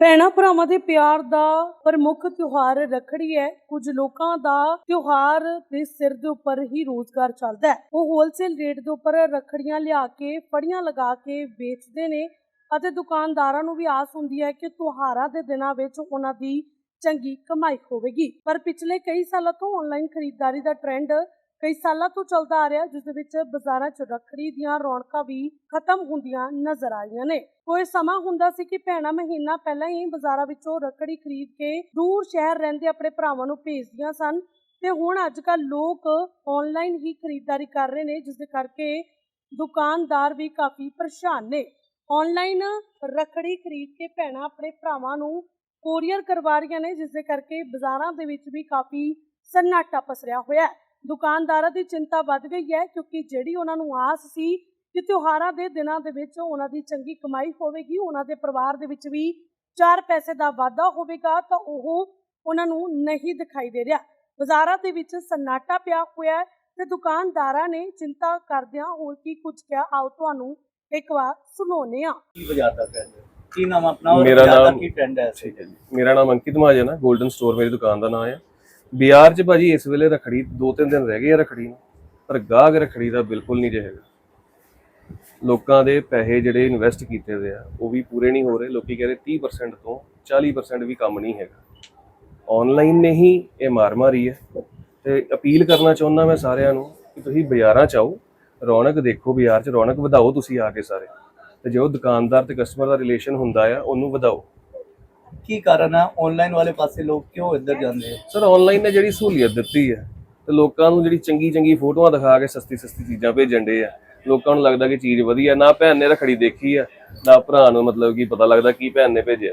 ਭੈਣਾਂ ਭਰਾਵਾਂ ਦੇ ਪਿਆਰ ਦਾ ਪ੍ਰਮੁੱਖ ਤਿਉਹਾਰ ਰੱਖੜੀ ਹੈ। ਕੁਝ ਲੋਕਾਂ ਦਾ ਤਿਉਹਾਰ ਦੇ ਸਿਰ ਦੇ ਉੱਪਰ ਹੀ ਰੋਜ਼ਗਾਰ ਚੱਲਦਾ ਹੈ। ਉਹ ਹੋਲਸੇਲ ਰੇਟ ਦੇ ਉੱਪਰ ਰੱਖੜੀਆਂ ਲਿਆ ਕੇ, ਫੜੀਆਂ ਲਗਾ ਕੇ ਵੇਚਦੇ ਨੇ ਅਤੇ ਦੁਕਾਨਦਾਰਾਂ ਨੂੰ ਵੀ ਆਸ ਹੁੰਦੀ ਹੈ ਕਿ ਤਿਉਹਾਰਾਂ ਦੇ ਦਿਨਾਂ ਵਿੱਚ ਉਹਨਾਂ ਦੀ ਚੰਗੀ ਕਮਾਈ ਹੋਵੇਗੀ। ਪਰ ਪਿਛਲੇ ਕਈ ਸਾਲਾਂ ਤੋਂ ਆਨਲਾਈਨ ਖਰੀਦਦਾਰੀ ਦਾ ਟ੍ਰੈਂਡ ਕਈ ਸਾਲਾਂ ਤੋਂ ਚੱਲਦਾ ਆ ਰਿਹਾ ਹੈ, ਜਿਸ ਦੇ ਵਿੱਚ ਬਾਜ਼ਾਰਾਂ 'ਚ ਰੱਖੜੀ ਦੀਆਂ ਰੌਣਕਾਂ ਵੀ ਖਤਮ ਹੁੰਦੀਆਂ ਨਜ਼ਰ ਆ ਰਹੀਆਂ ਨੇ। ਕੋਈ ਸਮਾਂ ਹੁੰਦਾ ਸੀ ਕਿ ਭੈਣਾਂ ਮਹੀਨਾ ਪਹਿਲਾਂ ਹੀ ਬਾਜ਼ਾਰਾਂ ਵਿੱਚੋਂ ਰੱਖੜੀ ਖਰੀਦ ਕੇ ਦੂਰ ਸ਼ਹਿਰ ਰਹਿੰਦੇ ਆਪਣੇ ਭਰਾਵਾਂ ਨੂੰ ਭੇਜਦੀਆਂ ਸਨ ਤੇ ਹੁਣ ਅੱਜ ਕੱਲ ਲੋਕ ਆਨਲਾਈਨ ਹੀ ਖਰੀਦਦਾਰੀ ਕਰ ਰਹੇ ਨੇ ਜਿਸ ਦੇ ਕਰਕੇ ਦੁਕਾਨਦਾਰ ਵੀ ਕਾਫੀ ਪਰੇਸ਼ਾਨ ਨੇ। ਆਨਲਾਈਨ ਰੱਖੜੀ ਖਰੀਦ ਕੇ ਭੈਣਾਂ ਆਪਣੇ ਭਰਾਵਾਂ ਨੂੰ ਕੋਰੀਅਰ ਕਰਵਾ ਰਹੀਆਂ ਨੇ ਜਿਸ ਦੇ ਕਰਕੇ ਬਾਜ਼ਾਰਾਂ ਦੇ ਵਿੱਚ ਵੀ ਕਾਫੀ ਸੰਨਾਟਾ ਪਸਰਿਆ ਹੋਇਆ ਹੈ। ਦੁਕਾਨਦਾਰਾਂ ਦੀ ਚਿੰਤਾ ਵੱਧ ਗਈ ਹੈ ਕਿਉਂਕਿ ਜਿਹੜੀ ਉਹਨਾਂ ਨੂੰ ਆਸ ਸੀ ਕਿ ਤਿਉਹਾਰਾਂ ਦੇ ਦਿਨਾਂ ਦੇ ਵਿੱਚ ਉਹਨਾਂ ਦੀ ਚੰਗੀ ਕਮਾਈ ਹੋਵੇਗੀ ਉਹਨਾਂ ਦੇ ਪਰਿਵਾਰ ਦੇ ਵਿੱਚ ਵੀ ਚਾਰ ਪੈਸੇ ਦਾ ਵਾਧਾ ਹੋਵੇਗਾ ਤਾਂ ਉਹ ਉਹਨਾਂ ਨੂੰ ਨਹੀਂ ਦਿਖਾਈ ਦੇ ਰਿਹਾ। ਬਾਜ਼ਾਰਾਂ ਦੇ ਵਿੱਚ ਸੰਨਾਟਾ ਪਿਆ ਹੋਇਆ ਹੈ ਤੇ ਦੁਕਾਨਦਾਰਾਂ ਨੇ ਚਿੰਤਾ ਕਰਦਿਆਂ ਹੋਰ ਕੀ ਕੁਝ ਕਿਹਾ? ਆਓ ਤੁਹਾਨੂੰ ਇੱਕ ਵਾਰ ਸੁਣਾਉਂਦੇ ਹਾਂ। ਕੀ ਬਾਜ਼ਾਰ ਦਾ ਹੈ? ਕੀ ਨਾਮ ਆਪਣਾ? ਔਰ ਮੇਰਾ ਬਾਜ਼ਾਰ ਦਾ ਨਾਮ- ਕੀ ਟ੍ਰੈਂਡ ਹੈ ਠੀਕ ਹੈ ਜੀ। ਮੇਰਾ ਨਾਮ ਅੰਕਿਤ ਮਹਾਜਨ ਹੈ 골ਡਨ ਸਟੋਰ ਮੇਰੀ ਦੁਕਾਨ ਦਾ ਨਾਮ ਹੈ ਬਿਹਾਰ 'ਚ ਭਾਜੀ ਇਸ ਵੇਲੇ ਰਖੜੀ ਦੋ ਤਿੰਨ ਦਿਨ ਰਹਿ ਗਏ ਆ ਰਖੜੀ ਨੂੰ, ਪਰ ਗਾਹਕ ਰਖੜੀ ਦਾ ਬਿਲਕੁਲ ਨਹੀਂ ਰਹੇਗਾ। ਲੋਕਾਂ ਦੇ ਪੈਸੇ ਜਿਹੜੇ ਇਨਵੈਸਟ ਕੀਤੇ ਹੋਏ ਆ, ਉਹ ਵੀ ਪੂਰੇ ਨਹੀਂ ਹੋ ਰਹੇ। ਲੋਕੀ ਕਹਿੰਦੇ 30% ਤੋਂ 40% ਵੀ ਕੰਮ ਨਹੀਂ ਹੈਗਾ। ਆਨਲਾਈਨ ਨੇ ਹੀ ਇਹ ਮਾਰ ਮਾਰੀ ਹੈ ਤੇ ਅਪੀਲ ਕਰਨਾ ਚਾਹੁੰਦਾ ਮੈਂ ਸਾਰਿਆਂ ਨੂੰ ਕਿ ਤੁਸੀਂ ਬਾਜ਼ਾਰਾਂ 'ਚ ਆਓ, ਰੌਣਕ ਦੇਖੋ ਬਾਜ਼ਾਰ 'ਚ, ਰੌਣਕ ਵਧਾਓ ਤੁਸੀਂ ਆ ਕੇ ਸਾਰੇ। ਤੇ ਜੋ ਦੁਕਾਨਦਾਰ ਤੇ ਕਸਟਮਰ ਦਾ ਰਿਲੇਸ਼ਨ ਹੁੰਦਾ ਆ, ਉਹਨੂੰ ਵਧਾਓ। ਕੀ ਕਾਰਨ ਹੈ ਆਨਲਾਈਨ ਵਾਲੇ ਪਾਸੇ ਲੋਕ ਕਿਉਂ ਇੱਧਰ ਜਾਂਦੇ ਹੈ ਸਰ ਆਨਲਾਈਨ ਨੇ ਜਿਹੜੀ ਸਹੂਲੀਅਤ ਦਿੱਤੀ ਹੈ, ਤੇ ਲੋਕਾਂ ਨੂੰ ਜਿਹੜੀ ਚੰਗੀ ਚੰਗੀ ਫੋਟੋਆਂ ਦਿਖਾ ਕੇ ਸਸਤੀ ਸਸਤੀ ਚੀਜ਼ਾਂ ਭੇਜਣ ਦੇ ਆ। ਲੋਕਾਂ ਨੂੰ ਲੱਗਦਾ ਕਿ ਚੀਜ਼ ਵਧੀਆ, ਨਾ ਭੈਣ ਨੇ ਰਖੜੀ ਦੇਖੀ ਆ, ਨਾ ਭਰਾ ਨੂੰ ਮਤਲਬ ਕਿ ਪਤਾ ਲੱਗਦਾ ਕੀ ਭੈਣ ਨੇ ਭੇਜਿਆ।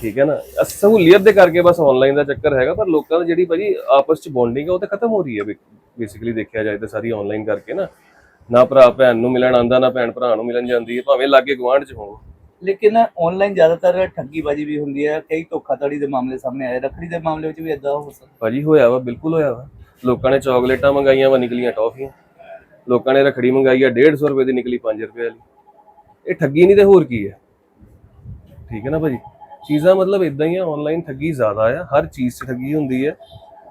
ਠੀਕ ਹੈ ਨਾ? ਅਹ ਸਹੂਲੀਅਤ ਦੇ ਕਰਕੇ ਬਸ ਆਨਲਾਈਨ ਦਾ ਚੱਕਰ ਹੈਗਾ, ਪਰ ਲੋਕਾਂ ਦੀ ਜਿਹੜੀ ਭਾਜੀ ਆਪਸ ਚ ਬੌਂਡਿੰਗ ਹੈ ਉਹ ਤੇ ਖਤਮ ਹੋ ਰਹੀ ਹੈ ਬੇਸਿਕਲੀ ਦੇਖਿਆ ਜਾਏ ਤਾਂ ਸਾਰੀ ਆਨਲਾਈਨ ਕਰਕੇ ਨਾ। ਨਾ ਭਰਾ ਭੈਣ ਨੂੰ ਮਿਲਣ ਆਂਦਾ ਨਾ ਭੈਣ ਭਰਾ ਨੂੰ ਮਿਲਣ ਜਾਂਦੀ ਹੈ ਭਾਵੇਂ ਲਾਗੇ ਗੁਆਂਢ ਚ ਹੋਣ। ਲੇਕਿਨ ਆਨਲਾਈਨ ਜ਼ਿਆਦਾਤਰ ਠੱਗੀਬਾਜ਼ੀ ਵੀ ਹੁੰਦੀ ਹੈ ਕਈ ਧੋਖਾਧੜੀ ਦੇ ਮਾਮਲੇ ਸਾਹਮਣੇ ਆਏ ਰੱਖੜੀ ਦੇ ਮਾਮਲੇ ਵਿੱਚ ਵੀ ਇਦਾਂ ਹੋ ਸਕਦਾ। ਭਾਜੀ ਹੋਇਆ ਵਾ ਬਿਲਕੁਲ ਹੋਇਆ ਵਾ। ਲੋਕਾਂ ਨੇ ਚਾਕਲੇਟਾਂ ਮੰਗਾਈਆਂ ਵਾ ਨਿਕਲੀਆਂ ਟੌਫੀਆਂ। ਲੋਕਾਂ ਨੇ ਰਖੜੀ ਮੰਗਾਈ ਆ 150 ਰੁਪਏ ਦੀ ਨਿਕਲੀ 5 ਰੁਪਏ ਵਾਲੀ। ਇਹ ਠੱਗੀ ਨਹੀਂ ਤੇ ਹੋਰ ਕੀ ਹੈ? ਠੀਕ ਹੈ ਨਾ ਭਾਜੀ? ਚੀਜ਼ਾਂ ਮਤਲਬ ਇਦਾਂ ਹੀ ਆ ਆਨਲਾਈਨ ਠੱਗੀ ਜ਼ਿਆਦਾ ਆ ਹਰ ਚੀਜ਼ 'ਚ ਠੱਗੀ ਹੁੰਦੀ ਹੈ।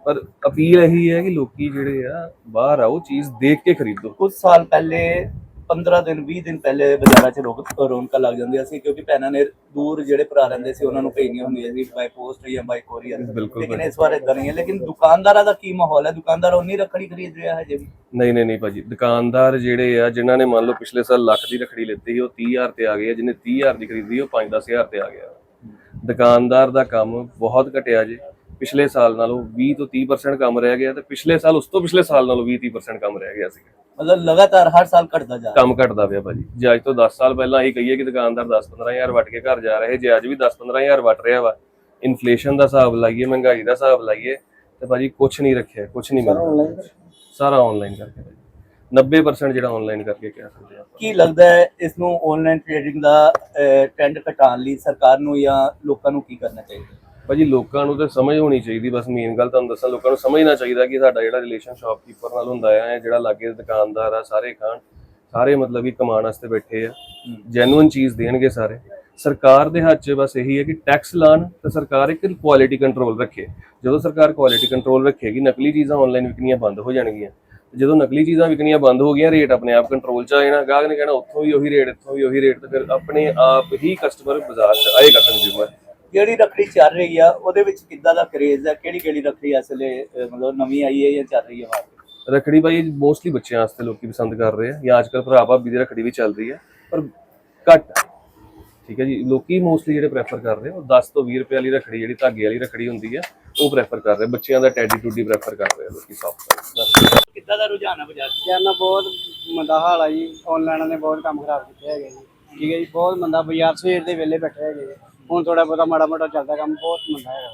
ਪਰ ਅਪੀਲ ਇਹੀ ਹੈ ਕਿ ਲੋਕੀ ਜਿਹੜੇ ਆ ਬਾਹਰ ਆਓ ਚੀਜ਼ ਦੇਖ ਕੇ ਖਰੀਦੋ। ਕੁਝ ਸਾਲ ਪਹਿਲੇ 15 ਦਿਨ 20 ਦਿਨ ਪਹਿਲੇ ਬਾਜ਼ਾਰਾਂ 'ਚ ਰੌਣਕ ਰੌਣਕਾਂ ਲੱਗ ਜਾਂਦੀਆਂ ਸੀ ਕਿਉਂਕਿ ਭੈਣਾਂ ਨੇ ਦੂਰ ਜਿਹੜੇ ਭਰਾ ਰਹਿੰਦੇ ਸੀ ਉਹਨਾਂ ਨੂੰ ਭੇਜਣੀਆਂ ਹੁੰਦੀਆਂ ਸੀ ਬਾਈ ਪੋਸਟ ਜਾਂ ਬਾਈ ਕੋਰੀਅਰ ਬਿਲਕੁਲ ਲੇਕਿਨ ਇਸ ਵਾਰ ਇਦਾਂ ਨਹੀਂ ਹੈ ਲੇਕਿਨ ਦੁਕਾਨਦਾਰਾਂ ਦਾ ਕੀ ਮਾਹੌਲ ਹੈ? ਦੁਕਾਨਦਾਰ ਉਨੀ ਰੱਖੜੀ ਖਰੀਦ ਰਿਹਾ ਹੈ ਜੇ ਵੀ। ਨਹੀਂ ਨਹੀਂ ਨਹੀਂ ਭਾਜੀ ਦੁਕਾਨਦਾਰ ਜਿਹੜੇ ਆ ਜਿਨ੍ਹਾਂ ਨੇ ਮੰਨ ਲਓ ਪਿਛਲੇ ਸਾਲ ਲੱਖ ਦੀ ਰਖੜੀ ਲਿੱਤੀ ਸੀ ਉਹ 30000 ਤੇ ਆ ਗਏ ਆ ਜਿਹਨੇ 30000 ਦੀ ਖਰੀਦੀ ਉਹ 5-10000 ਤੇ ਆ ਗਿਆ। ਦੁਕਾਨਦਾਰ ਦਾ ਕੰਮ ਬਹੁਤ ਘਟਿਆ ਜੀ। ਪਿਛਲੇ ਸਾਲ ਨਾਲੋਂ 20 ਤੋਂ 30% ਕੰਮ ਰਹਿ ਗਿਆ ਤੇ ਪਿਛਲੇ ਸਾਲ ਉਸ ਤੋਂ ਪਿਛਲੇ ਸਾਲ ਨਾਲੋਂ 20-30% ਕੰਮ ਰਹਿ ਗਿਆ ਸੀ ਮਤਲਬ ਲਗਾਤਾਰ ਹਰ ਸਾਲ ਘਟਦਾ ਜਾ ਰਿਹਾ। ਕੰਮ ਘਟਦਾ ਪਿਆ ਭਾਜੀ। ਜੇ ਅੱਜ ਤੋਂ 10 ਸਾਲ ਪਹਿਲਾਂ ਅਸੀਂ ਕਹੀਏ ਕਿ ਦੁਕਾਨਦਾਰ 10-15000 ਵਟ ਕੇ ਘਰ ਜਾ ਰਹੇ ਜੇ ਅੱਜ ਵੀ 10-15000 ਵਟ ਰਿਹਾ ਵਾ ਇਨਫਲੇਸ਼ਨ ਦਾ ਹਿਸਾਬ ਲਾਈਏ ਮਹਿੰਗਾਈ ਦਾ ਹਿਸਾਬ ਲਾਈਏ ਤੇ ਭਾਜੀ ਕੁਝ ਨਹੀਂ ਰੱਖਿਆ ਕੁਝ ਨਹੀਂ ਮਿਲਦਾ। ਸਾਰਾ ਆਨਲਾਈਨ ਕਰਕੇ ਭਾਜੀ। 90% ਜਿਹੜਾ ਆਨਲਾਈਨ ਕਰਕੇ ਕਹਿ ਸਕਦੇ ਆ ਕੀ ਲੱਗਦਾ ਹੈ ਇਸ ਨੂੰ ਆਨਲਾਈਨ ਟ੍ਰੇਡਿੰਗ ਦਾ ਟ੍ਰੈਂਡ ਘਟਾਉਣ ਲਈ ਸਰਕਾਰ ਨੂੰ ਜਾਂ ਲੋਕਾਂ ਨੂੰ ਕੀ ਕਰਨਾ ਚਾਹੀਦਾ? ਭਾਜੀ ਲੋਕਾਂ ਨੂੰ ਤਾਂ ਸਮਝ ਹੋਣੀ ਚਾਹੀਦੀ ਬਸ ਮੇਨ ਗੱਲ ਤੁਹਾਨੂੰ ਦੱਸਾਂ ਲੋਕਾਂ ਨੂੰ ਸਮਝਣਾ ਚਾਹੀਦਾ ਕਿ ਸਾਡਾ ਜਿਹੜਾ ਰਿਲੇਸ਼ਨ ਸ਼ਾਪਕੀਪਰ ਨਾਲ ਹੁੰਦਾ ਆ ਜਿਹੜਾ ਲਾਗੇ ਦੁਕਾਨਦਾਰ ਆ ਸਾਰੇ ਖਾਣ ਸਾਰੇ ਮਤਲਬ ਕਿ ਕਮਾਉਣ ਵਾਸਤੇ ਬੈਠੇ ਆ ਜੈਨੂਇਨ ਚੀਜ਼ ਦੇਣਗੇ ਸਾਰੇ। ਸਰਕਾਰ ਦੇ ਹੱਥ 'ਚ ਬਸ ਇਹੀ ਹੈ ਕਿ ਟੈਕਸ ਲਾਣ ਤੇ ਸਰਕਾਰ ਇੱਕ ਕੁਆਲਿਟੀ ਕੰਟਰੋਲ ਰੱਖੇ। ਜਦੋਂ ਸਰਕਾਰ ਕੁਆਲਿਟੀ ਕੰਟਰੋਲ ਰੱਖੇਗੀ ਨਕਲੀ ਚੀਜ਼ਾਂ ਆਨਲਾਈਨ ਵਿਕਣੀਆਂ ਬੰਦ ਹੋ ਜਾਣਗੀਆਂ। ਜਦੋਂ ਨਕਲੀ ਚੀਜ਼ਾਂ ਵਿਕਣੀਆਂ ਬੰਦ ਹੋ ਗਈਆਂ ਰੇਟ ਆਪਣੇ ਆਪ ਕੰਟਰੋਲ 'ਚ ਆ ਜਾਣਾ। ਗਾਹਕ ਨੇ ਕਹਿਣਾ ਉੱਥੋਂ ਵੀ ਉਹੀ ਰੇਟ ਇੱਥੋਂ ਵੀ ਉਹੀ ਰੇਟ ਤੇ ਫਿਰ ਆਪਣੇ ਆਪ ਹੀ ਕਸਟਮਰ ਬਾਜ਼ਾਰ 'ਚ ਆਏਗਾ ਕੰਜ਼ਿਊਮਰ ਜਿਹੜੀ ਰੱਖੜੀ ਚੱਲ ਰਹੀ ਆ ਉਹਦੇ ਵਿੱਚ ਕਿੱਦਾਂ ਦਾ ਕਰੇਜ਼ ਹੈ ਕਿਹੜੀ ਕਿਹੜੀ ਰੱਖੜੀ ਇਸ ਵੇਲੇ ਅਹ, ਮਤਲਬ ਨਵੀਂ ਆਈ ਹੈ ਜਾਂ ਚੱਲ ਰਹੀ ਹੈ ਮਾਰਕੀਟ ਰਖੜੀ ਭਾਈ ਮੋਸਟਲੀ ਬੱਚਿਆਂ ਵਾਸਤੇ ਲੋਕੀ ਪਸੰਦ ਕਰ ਰਹੇ ਆ ਜਾਂ ਅੱਜਕੱਲ ਭਰਾ ਭਾਬੀ ਦੀ ਰਖੜੀ ਵੀ ਚੱਲ ਰਹੀ ਹੈ ਪਰ ਘੱਟ ਆ। ਠੀਕ ਹੈ ਜੀ ਲੋਕੀ ਮੋਸਟਲੀ ਜਿਹੜੇ ਪ੍ਰੈਫਰ ਕਰ ਰਹੇ ਆ, ਉਹ 10 ਤੋਂ 20 ਰੁਪਏ ਵਾਲੀ ਰਖੜੀ ਜਿਹੜੀ ਧਾਗੇ ਵਾਲੀ ਰਖੜੀ ਹੁੰਦੀ ਹੈ ਉਹ ਪ੍ਰੈਫਰ ਕਰ ਰਹੇ ਆ। ਬੱਚਿਆਂ ਦਾ ਟੈਡੀ ਟੂਡੀ ਪ੍ਰੈਫਰ ਕਰ ਰਹੇ ਆ ਲੋਕੀ ਸੌਫਟ ਕਿੱਦਾਂ ਦਾ ਰੁਝਾਨ ਹੈ ਬਾਜ਼ਾਰ 'ਚ ਯਾਰ ਨਾ ਬਹੁਤ ਮੰਦਾ ਹਾਲ ਆ ਜੀ ਆਨਲਾਈਨ ਨੇ ਬਹੁਤ ਕੰਮ ਖਰਾਬ ਕੀਤੇ ਹੈਗੇ ਜੀ ਠੀਕ ਹੈ ਜੀ ਬਹੁਤ ਮੰਦਾ ਬਾਜ਼ਾਰ ਸਵੇਰ ਦੇ ਵੇਲੇ ਬੈਠੇ ਹੈਗੇ ਜੀ। ਹੁਣ ਥੋੜਾ ਬਹੁਤਾ ਮਾੜਾ ਮੋਟਾ ਚੱਲਦਾ ਕੰਮ ਬਹੁਤ ਮੰਦਾ ਹੈਗਾ।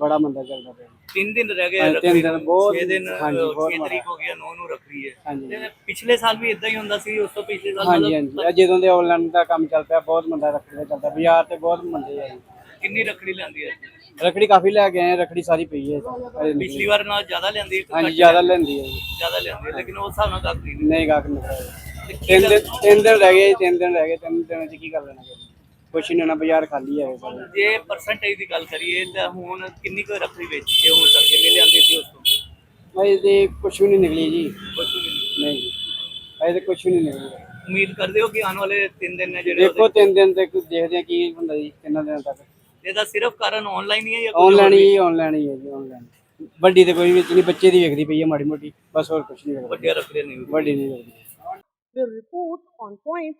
ਬੜਾ ਮੰਦਾ ਚੱਲਦਾ ਪਿਆ। ਤਿੰਨ ਦਿਨ ਰਹਿ ਗਏ ਹਾਂਜੀ, ਤਿੰਨ ਰੱਖੜੀ ਦਿਨ ਬਹੁਤ- 6 ਦਿਨ ਹਾਂਜੀ, ਬਹੁਤ 6 ਮਾੜਾ। ਤਰੀਕ ਹੋ ਗਿਆ 9 ਨੂੰ ਰੱਖੜੀ ਹੈ। ਹਾਂਜੀ। ਤੇ ਪਿਛਲੇ ਸਾਲ ਵੀ ਇਦਾਂ ਹੀ ਹੁੰਦਾ ਸੀ ਉਸ ਤੋਂ ਪਿਛਲੇ ਸਾਲ ਹਾਂਜੀ ਹਾਂਜੀ। ਇਹ ਜਦੋਂ ਦੇ ਆਨਲਾਈਨ ਦਾ ਕੰਮ ਚੱਲ ਪਿਆ ਬਹੁਤ ਮੰਦਾ ਰੱਖੜੀ ਦਾ ਚੱਲਦਾ। ਬਾਜ਼ਾਰ ਤੇ ਬਹੁਤ ਮੰਦੇ ਆ। ਜੀ ਕਿੰਨੀ ਰੱਖੜੀ ਲੈਂਦੀ ਹੈ ਰੱਖੜੀ ਕਾਫੀ ਲੈ ਕੇ ਆਏ ਆ, ਰੱਖੜੀ ਸਾਰੀ ਪਈ ਹੈ। ਨਹੀਂ। ਪਿਛਲੀ ਵਾਰ ਨਾਲ ਜ਼ਿਆਦਾ ਲੈਂਦੀ ਹੈ ਕਿ ਹਾਂਜੀ ਘੱਟ ਜ਼ਿਆਦਾ ਲੈਂਦੀ ਹੈ ਜੀ। ਜ਼ਿਆਦਾ ਲੈਂਦੀ ਹੈ ਲੇਕਿਨ ਉਸ ਹਿਸਾਬ ਨਾਲ ਗੱਲ ਨਹੀਂ। ਨਹੀਂ ਗਾਹਕ ਨਿਕਲਿਆ ਤਿੰਨ ਦਿਨ ਤਿੰਨ ਦਿਨ ਰਹਿ ਗਏ ਜੀ, ਤਿੰਨ ਦਿਨ ਰਹਿ ਗਏ ਤਿੰਨ ਦਿਨਾਂ ਚ ਕੀ ਕਰ ਲੈਣਾ ਜੀ? ਕੁਛ ਨਹੀਂ ਨਾ ਬਾਜ਼ਾਰ ਖਾਲੀ ਹੈ ਸਾਰੇ। ਜੇ ਪਰਸੈਂਟੇਜ ਦੀ ਗੱਲ ਕਰੀਏ ਤਾਂ ਹੁਣ ਕਿੰਨੀ ਕੁ ਰੱਖੜੀ ਵੇਚੀ ਹੈ? ਹੁਣ ਤੱਕ ਜਿੰਨੇ ਲਿਆਂਦੇ ਸੀ ਉਸ ਤੋਂ? ਭਾਈ ਤੇ ਕੁਛ ਵੀ ਨਹੀਂ ਨਿਕਲੀ ਜੀ। ਕੁਛ ਵੀ ਨਹੀਂ। ਨਹੀਂ ਜੀ। ਭਾਈ ਤੇ ਕੁਛ ਵੀ ਨਹੀਂ ਨਿਕਲੀ। ਉਮੀਦ ਕਰਦੇ ਹੋ ਕਿ ਆਉਣ ਵਾਲੇ 3 ਦਿਨ ਨੇ ਜਿਹੜੇ ਦੇਖੋ ਤਿੰਨ ਦਿਨ ਤੱਕ ਦੇਖਦੇ ਆ ਕੀ ਹੁੰਦਾ ਜੀ ਕਿੰਨਾ ਦਿਨ ਤੱਕ। ਇਹਦਾ ਸਿਰਫ ਕਾਰਨ ਆਨਲਾਈਨ ਹੀ ਹੈ ਜਾਂ ਕੁਝ ਆਨਲਾਈਨ ਹੋਰ ਵੀ? ਹੀ ਆਨਲਾਈਨ ਹੀ ਹੈ ਜੀ ਆਨਲਾਈਨ ਵੱਡੀ ਤੇ ਕੋਈ ਵਿੱਚ ਨਹੀਂ ਬੱਚੇ ਦੀ ਵੇਖਦੀ ਪਈ ਹੈ ਮਾੜੀ ਮੋਟੀ ਬਸ ਹੋਰ ਕੁਛ ਨਹੀਂ ਵੱਡੀਆਂ ਰੱਖੜੀਆਂ ਨਹੀਂ ਵੱਡੀ ਨਹੀਂ ਵੇਖਦੀ। Report on point